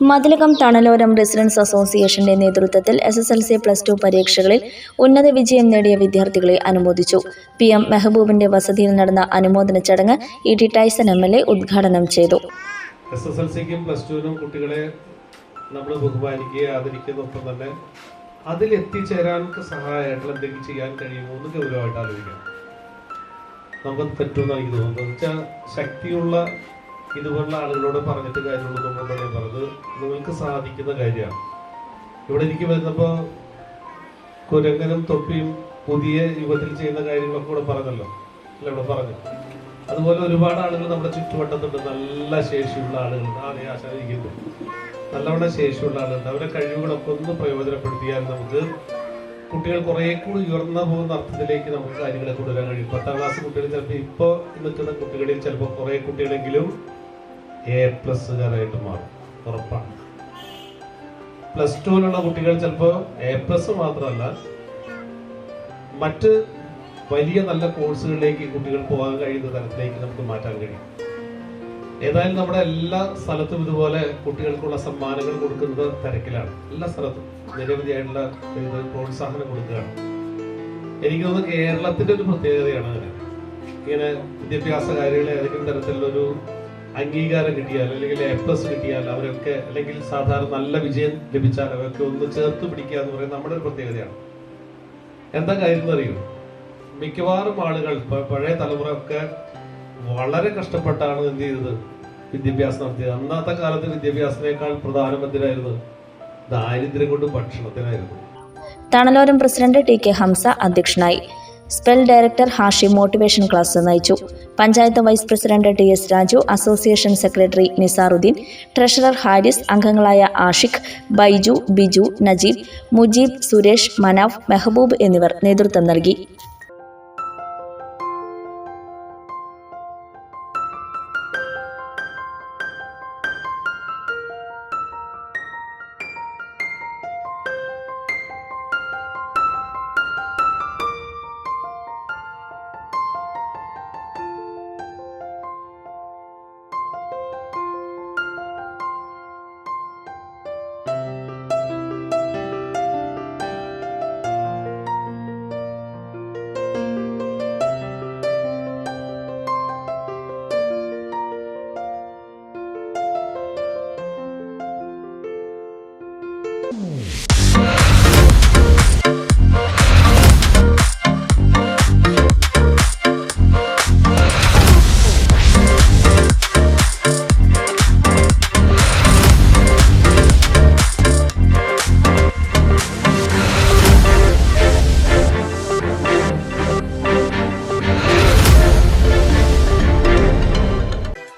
Mathilakam തണലോരം residence അസോസിയേഷന്റെ നേതൃത്വത്തിൽ S S L C plus two പരീക്ഷകളിൽ ഉന്നത വിജയം നേടിയ വിദ്യാർത്ഥികളെ അനുമോദിച്ചു. പി എം മെഹബൂബിന്റെ വസതിയിൽ നടന്ന അനുമോദന ചടങ്ങ് E T Tyson M L A ഉദ്ഘാടനം ചെയ്തു. എസ് എസ് എൽ സിക്കും പ്ലസ് ടുവിനും കുട്ടികളെ നമ്മൾ ബഹുമാനിക്കുക ആദരിക്കുന്നൊപ്പം തന്നെ അതിൽ എത്തിച്ചേരാൻ സഹായമായിട്ടുള്ള എന്തെങ്കിലും ചെയ്യാൻ കഴിയുമോ എന്ന് ഗൗരവമായിട്ട് ആലോചിക്കണം നമുക്ക് പറ്റുമെന്നാണ് എനിക്ക് തോന്നുന്നത്. വെച്ചാൽ ശക്തിയുള്ള ഇതുപോലുള്ള ആളുകളോട് പറഞ്ഞിട്ട് കാര്യമുള്ളൂ നമ്മളോട് ഞാൻ പറഞ്ഞത്? നിങ്ങൾക്ക് സാധിക്കുന്ന കാര്യമാണ്. ഇവിടെ എനിക്ക് വരുന്നപ്പോൾ കുരങ്ങനും തൊപ്പിയും പുതിയ യുഗത്തിൽ ചെയ്യുന്ന കാര്യങ്ങളൊക്കെ ഇവിടെ പറഞ്ഞല്ലോ. അല്ല ഇവിടെ പറഞ്ഞു? അതുപോലെ ഒരുപാട് ആളുകൾ നമ്മുടെ ചുറ്റുവട്ടത്തുണ്ട്. നല്ല ശേഷിയുള്ള ആളുകൾ ആണ് ആശാനിക്കുന്നു നല്ലവണ്ണം ശേഷിയുള്ള ആളുകളുണ്ട്. അവരുടെ കഴിവുകളൊക്കെ ഒന്ന് പ്രയോജനപ്പെടുത്തിയാൽ നമുക്ക് കുട്ടികൾ കുറെ കൂടി ഉയർന്നു പോകുന്ന അർത്ഥത്തിലേക്ക് നമുക്ക് കാര്യങ്ങളെ കൊണ്ടുവരാൻ കഴിയും. പത്താം ക്ലാസ് കുട്ടികൾ ചിലപ്പോൾ ഇപ്പോൾ നിൽക്കുന്ന കുട്ടികളിൽ ചിലപ്പോൾ കുറേ കുട്ടികളെങ്കിലും എ പ്ലസ്സുകാരായിട്ട് മാറും. ഉറപ്പാണ്. പ്ലസ് ടുവിലുള്ള കുട്ടികൾ ചിലപ്പോൾ എ പ്ലസ് മാത്രമല്ല മറ്റ് വലിയ നല്ല കോഴ്സുകളിലേക്ക് കുട്ടികൾ പോകാൻ കഴിയുന്ന തരത്തിലേക്ക് നമുക്ക് മാറ്റാൻ കഴിയും. ഏതായാലും നമ്മുടെ എല്ലാ സ്ഥലത്തും ഇതുപോലെ കുട്ടികൾക്കുള്ള സമ്മാനങ്ങൾ കൊടുക്കുന്നത് തിരക്കിലാണ്. എല്ലാ സ്ഥലത്തും നിരവധിയായിട്ടുള്ള പ്രോത്സാഹനം കൊടുക്കുകയാണ്. എനിക്ക് തോന്നുന്നു കേരളത്തിന്റെ ഒരു പ്രത്യേകതയാണ് അങ്ങനെ ഇങ്ങനെ വിദ്യാഭ്യാസ കാര്യങ്ങളെ ഏതെങ്കിലും തരത്തിലുള്ളൊരു അംഗീകാരം കിട്ടിയാൽ അല്ലെങ്കിൽ എ പ്ലസ് കിട്ടിയാൽ അവരൊക്കെ അല്ലെങ്കിൽ സാധാരണ നല്ല വിജയം ലഭിച്ചാൽ അവരൊക്കെ ഒന്ന് ചേർത്ത് പിടിക്കുക എന്ന് പറയുന്നത് നമ്മുടെ ഒരു പ്രത്യേകതയാണ്. എന്താ കാര്യം എന്നറിയോ മിക്കവാറും ആളുകൾ പഴയ തലമുറ ഒക്കെ വളരെ കഷ്ടപ്പെട്ടാണ് എന്ത് ചെയ്തത്? വിദ്യാഭ്യാസം നടത്തിയത്. അന്നത്തെ കാലത്ത് വിദ്യാഭ്യാസത്തിനേക്കാൾ പ്രധാനമന്ത്രിയായിരുന്നു ദാരിദ്ര്യം കൊണ്ട് ഭക്ഷണത്തിനായിരുന്നു. Thanaloram president T K Hamza അധ്യക്ഷനായി. Spell director Hashi motivation class നയിച്ചു. Panchayat vice president T S Raju association secretary Nisaruddin treasurer Haris അംഗങ്ങളായ ആഷിഖ് ബൈജു ബിജു നജീബ് മുജീബ് സുരേഷ് മനാഫ് മെഹബൂബ് എന്നിവർ നേതൃത്വം നൽകി.